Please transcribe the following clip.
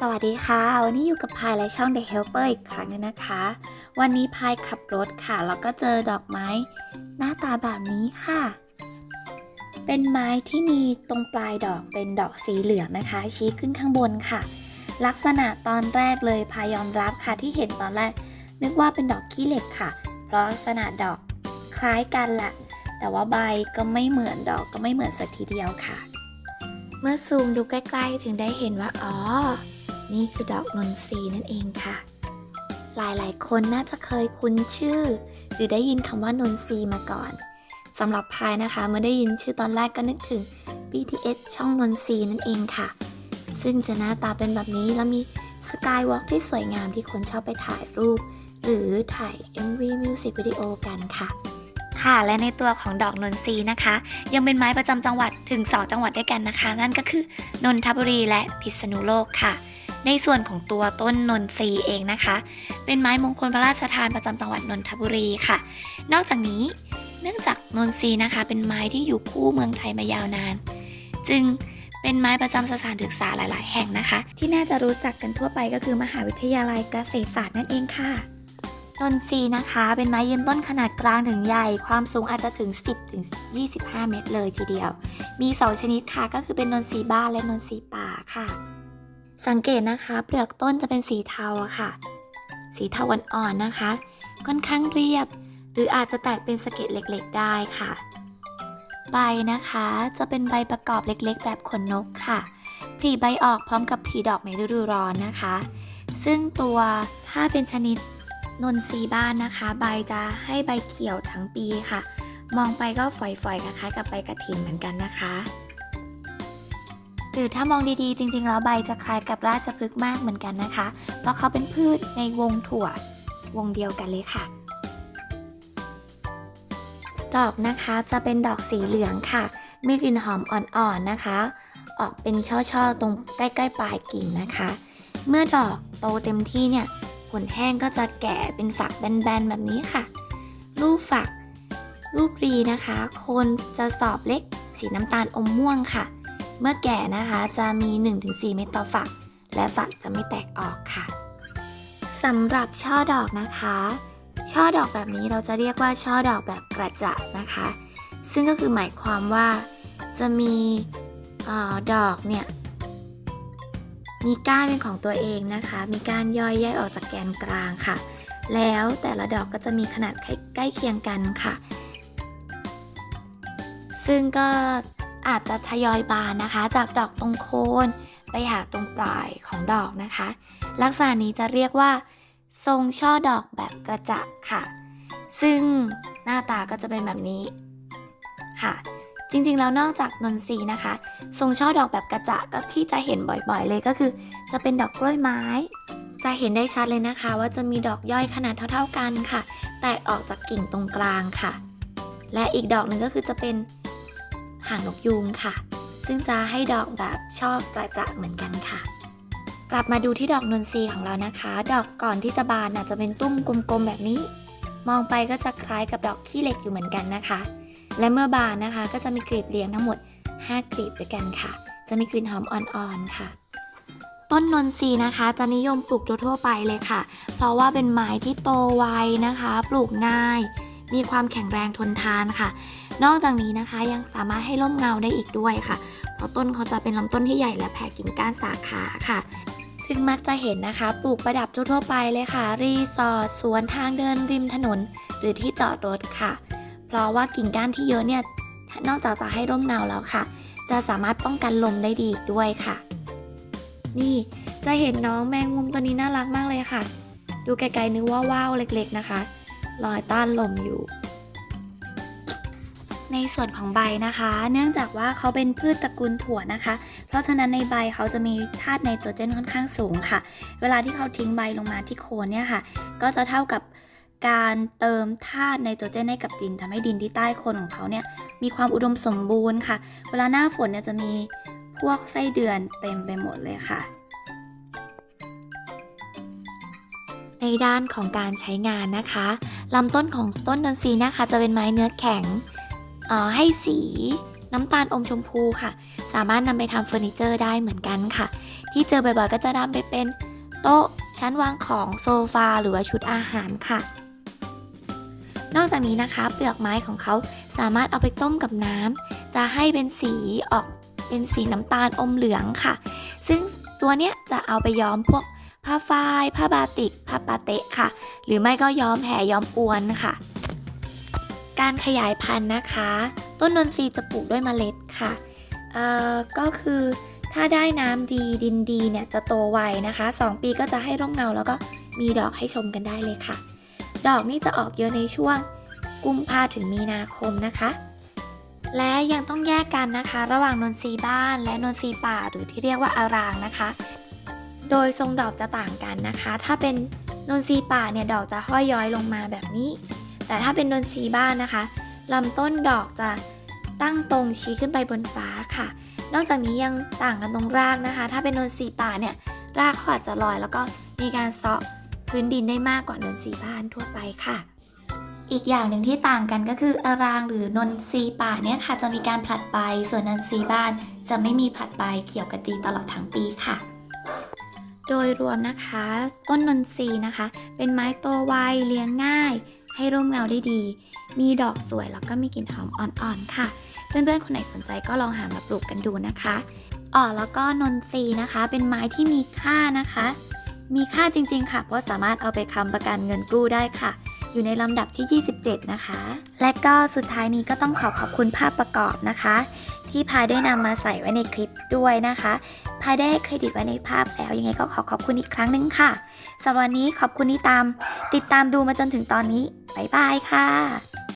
สวัสดีค่ะ วันนี้อยู่กับพายและช่อง The Helper อีกครั้งหนึงนะคะ วันนี้พายขับรถค่ะ แล้วก็เจอดอกไม้ หน้าตาแบบนี้ค่ะ เป็นไม้ที่มีตรงปลายดอกเป็นดอกสีเหลืองนะคะ ชี้ขึ้นข้างบนค่ะ ลักษณะตอนแรกเลยพายยอมรับค่ะที่เห็นตอนแรก นึกว่าเป็นดอกขี้เหล็กค่ะ เพราะลักษณะดอกคล้ายกันแหละแต่ว่าใบก็ไม่เหมือนดอกก็ไม่เหมือนสักทีเดียวค่ะ เมื่อซูมดูใกล้ ๆ ถึงได้เห็นว่าอ๋อ นี่คือดอกนนทรีนั่นเองค่ะ หลายๆ คนน่าจะเคยคุ้นชื่อ หรือได้ยินคำว่านนทรีมาก่อนสำหรับพายนะคะ เมื่อได้ยินชื่อตอนแรกก็นึกถึง BTS ช่องนนทรีนั่นเองค่ะ ซึ่งจะหน้าตาเป็นแบบนี้แล้วมีสกายวอล์กที่สวยงามที่คนชอบไปถ่ายรูป หรือถ่าย MV Music Video กันค่ะ ค่ะและในตัวของดอกนนทรีนะคะ ยังเป็นไม้ประจำจังหวัดถึง 2 จังหวัดด้วยกันนะคะ นั่นก็คือนนทบุรีและพิษณุโลกค่ะ ในส่วนของตัวต้นนนทรีเองนะคะ เป็นไม้มงคลพระราชทานประจำจังหวัดนนทบุรีค่ะ นอกจากนี้เนื่องจากนนทรีนะคะ เป็นไม้ที่อยู่คู่เมืองไทยมายาวนาน จึงเป็นไม้ประจำสถานศึกษาหลาย ๆ แห่งนะคะ ที่น่าจะรู้จักกันทั่วไปก็คือมหาวิทยาลัยเกษตรศาสตร์นั่นเองค่ะนนทรีนะคะ เป็นไม้ยืนต้นขนาดกลางถึงใหญ่ ความสูงอาจจะถึง 10ถึง25 เมตรเลยทีเดียว มีสองชนิดค่ะ ก็คือเป็นนนทรีบ้านและนนทรีป่าค่ะ สังเกตนะคะ เปลือกต้นจะเป็นสีเทาอะค่ะ สีเทาอ่อนๆนะคะ ค่อนข้างเรียบ หรืออาจจะแตกเป็นสะเก็ดเล็กๆได้ค่ะ ใบนะคะจะเป็นใบประกอบเล็กๆ แบบขนนกค่ะผลิใบออกพร้อมกับผลิดอกในฤดูร้อนนะคะ ซึ่งตัวถ้าเป็นชนิดนนทรีบ้านนะคะ ใบจะให้ใบเขียวทั้งปีค่ะ มองไปก็ฝอยๆคล้ายๆกับใบกระถินเหมือนกันนะคะ หรือถ้ามองดีๆ จริง ๆ แล้วใบจะคล้ายกับราชพฤกษ์มากเหมือนกันนะคะ เพราะเขาเป็นพืชในวงถั่ววงเดียวกันเลยค่ะ ดอกนะคะจะเป็นดอกสีเหลืองค่ะ มีกลิ่นหอมอ่อนๆนะคะ ออกเป็นช่อๆ ตรงใกล้ๆปลายกิ่งนะคะ เมื่อดอกโตเต็มที่เนี่ยผลแห้งก็จะแก่เป็นฝักแบนๆแบบนี้ค่ะ รูปฝักรูปรีนะคะ คนจะสอบเล็กสีน้ำตาลอมม่วงค่ะ เมื่อแก่นะคะจะมี 1-4 เม็ดต่อฝัก และฝักจะไม่แตกออกค่ะสำหรับช่อดอกนะคะ ช่อดอกแบบนี้เราจะเรียกว่าช่อดอกแบบกระจะนะคะ ซึ่งก็คือหมายความว่าจะมีอาดอกเนี่ยมีก้านเป็นของตัวเองนะคะ มีก้านย่อยแยกออกจากแกนกลางค่ะ แล้วแต่ละดอกก็จะมีขนาดใกล้เคียงกันค่ะ ซึ่งก็ อาจจะทยอยบานนะคะ จากดอกตรงโคนไปหาตรงปลายของดอกนะคะ ลักษณะนี้จะเรียกว่า ทรงช่อดอกแบบกระจะค่ะ ซึ่งหน้าตาก็จะเป็นแบบนี้ค่ะ จริงๆแล้วนอกจากนนทรีนะคะ ทรงช่อดอกแบบกระจะก็ที่จะเห็นบ่อยๆเลยก็คือ จะเป็นดอกกล้วยไม้ จะเห็นได้ชัดเลยนะคะ ว่าจะมีดอกย่อยขนาดเท่า ๆกันค่ะ แตกออกจากกิ่งตรงกลางค่ะ และอีกดอกหนึ่งก็คือจะเป็น หางนกยูงค่ะ ซึ่งจะให้ดอกแบบชอบกระจะเหมือนกันค่ะ กลับมาดูที่ดอกนนทรีของเรานะคะ ดอกก่อนที่จะบานน่ะจะเป็นตุ้มกลมๆแบบนี้ มองไปก็จะคล้ายกับดอกขี้เหล็กอยู่เหมือนกันนะคะ และเมื่อบานนะคะก็จะมีกลีบเรียงทั้งหมด 5 กลีบด้วยกันค่ะ จะมีกลิ่นหอมอ่อนๆค่ะต้นนนทรีนะคะจะนิยมปลูกทั่วไปเลยค่ะ เพราะว่าเป็นไม้ที่โตไวนะคะ ปลูกง่าย มีความแข็งแรงทนทานค่ะ นอกจากนี้นะคะยังสามารถให้ร่มเงาได้อีกด้วยค่ะ เพราะต้นเขาจะเป็นลำต้นที่ใหญ่และแผ่กิ่งก้านสาขาค่ะซึ่งมักจะเห็นนะคะ ปลูกประดับทั่วๆไปเลยค่ะ รีสอร์ทสวนทางเดินริมถนน หรือที่จอดรถค่ะ เพราะว่ากิ่งก้านที่เยอะเนี่ย นอกจากจะให้ร่มเงาแล้วค่ะ จะสามารถป้องกันลมได้ดีอีกด้วยค่ะ นี่จะเห็นน้องแมงมุมตัวนี้น่ารักมากเลยค่ะ ดูไกลๆนึกว่าว่าวเล็กๆนะคะ ลอยต้านลมอยู่ ในส่วนของใบนะคะ เนื่องจากว่าเขาเป็นพืชตระกูลถั่วนะคะ เพราะฉะนั้นในใบเขาจะมีธาตุไนโตรเจนค่อนข้างสูงค่ะ เวลาที่เขาทิ้งใบลงมาที่โคนเนี่ยค่ะ ก็จะเท่ากับการเติมธาตุไนโตรเจนให้กับดินทำให้ดินที่ใต้โคนของเขาเนี่ยมีความอุดมสมบูรณ์ค่ะ เวลาหน้าฝนเนี่ยจะมีพวกไส้เดือนเต็มไปหมดเลยค่ะ ในด้านของการใช้งานนะคะลำต้นของต้นดนซีนะคะ จะเป็นไม้เนื้อแข็งให้สีน้ำตาลอมชมพูค่ะ สามารถนำไปทำเฟอร์นิเจอร์ได้เหมือนกันค่ะ ที่เจอบ่อยๆก็จะนำไปเป็นโต๊ะชั้นวางของโซฟาหรือว่าชุดอาหารค่ะ นอกจากนี้นะคะ เปลือกไม้ของเขาสามารถเอาไปต้มกับน้ำจะให้เป็นสีออกเป็นสีน้ำตาลอมเหลืองค่ะ ซึ่งตัวเนี้ยจะเอาไปย้อมพวก ผ้าฝ้าย ผ้าบาติก ผ้าปาเตะค่ะ หรือไม่ก็ย้อมแผ่ย้อมอวนค่ะ การขยายพันธุ์นะคะ ต้นนนทรีย์จะปลูกด้วยเมล็ดค่ะเอ่อก็คือถ้าได้น้ำดีดินดีเนี่ยจะโตไวนะคะ 2 ปีก็จะให้ร่มเงาแล้วก็มีดอกให้ชมกันได้เลยค่ะ ดอกนี่จะออกเยอะในช่วงกุมภาถึงมีนาคมนะคะ และยังต้องแยกกันนะคะ ระหว่างนนทรีย์บ้านและนนทรีย์ป่าหรือที่เรียกว่าอารางนะคะ โดยทรงดอกจะต่างกันนะคะ ถ้าเป็นนนทรีป่าเนี่ยดอกจะห้อยย้อยลงมาแบบนี้ แต่ถ้าเป็นนนทรีบ้านนะคะลำต้นดอกจะตั้งตรงชี้ขึ้นไปบนฟ้าค่ะ นอกจากนี้ยังต่างกันตรงรากนะคะ ถ้าเป็นนนทรีป่าเนี่ยรากเขาอาจจะลอย แล้วก็มีการเซาะพื้นดินได้มากกว่านนทรีบ้านทั่วไปค่ะ อีกอย่างหนึ่งที่ต่างกันก็คืออารางหรือนนทรีป่าเนี่ยค่ะจะมีการผลัดใบส่วนนนทรีบ้านจะไม่มีผลัดใบเขียวกระจีตลอดทั้งปีค่ะ โดยรวมนะคะ ต้นนนทรีนะคะ เป็นไม้โตไวเลี้ยงง่าย ให้ร่มเงาได้ดี มีดอกสวยแล้วก็มีกลิ่นหอมอ่อนๆค่ะ เพื่อนๆคนไหนสนใจก็ลองหามาปลูกกันดูนะคะอ๋อแล้วก็นนทรีนะคะ เป็นไม้ที่มีค่านะคะ มีค่าจริงๆค่ะ เพราะสามารถเอาไปค้ำประกันเงินกู้ได้ค่ะ อยู่ในลำดับที่ 27 นะคะ และก็สุดท้ายนี้ก็ต้องขอขอบคุณภาพประกอบนะคะ ที่พาได้นำมาใส่ไว้ในคลิปด้วยนะคะ พายได้ให้เครดิตไว้ในภาพแล้วยังไงก็ขอขอบคุณอีกครั้งหนึ่งค่ะสำหรับวันนี้ขอบคุณที่ตาม ติดตามดูมาจนถึงตอนนี้บ๊ายบายค่ะ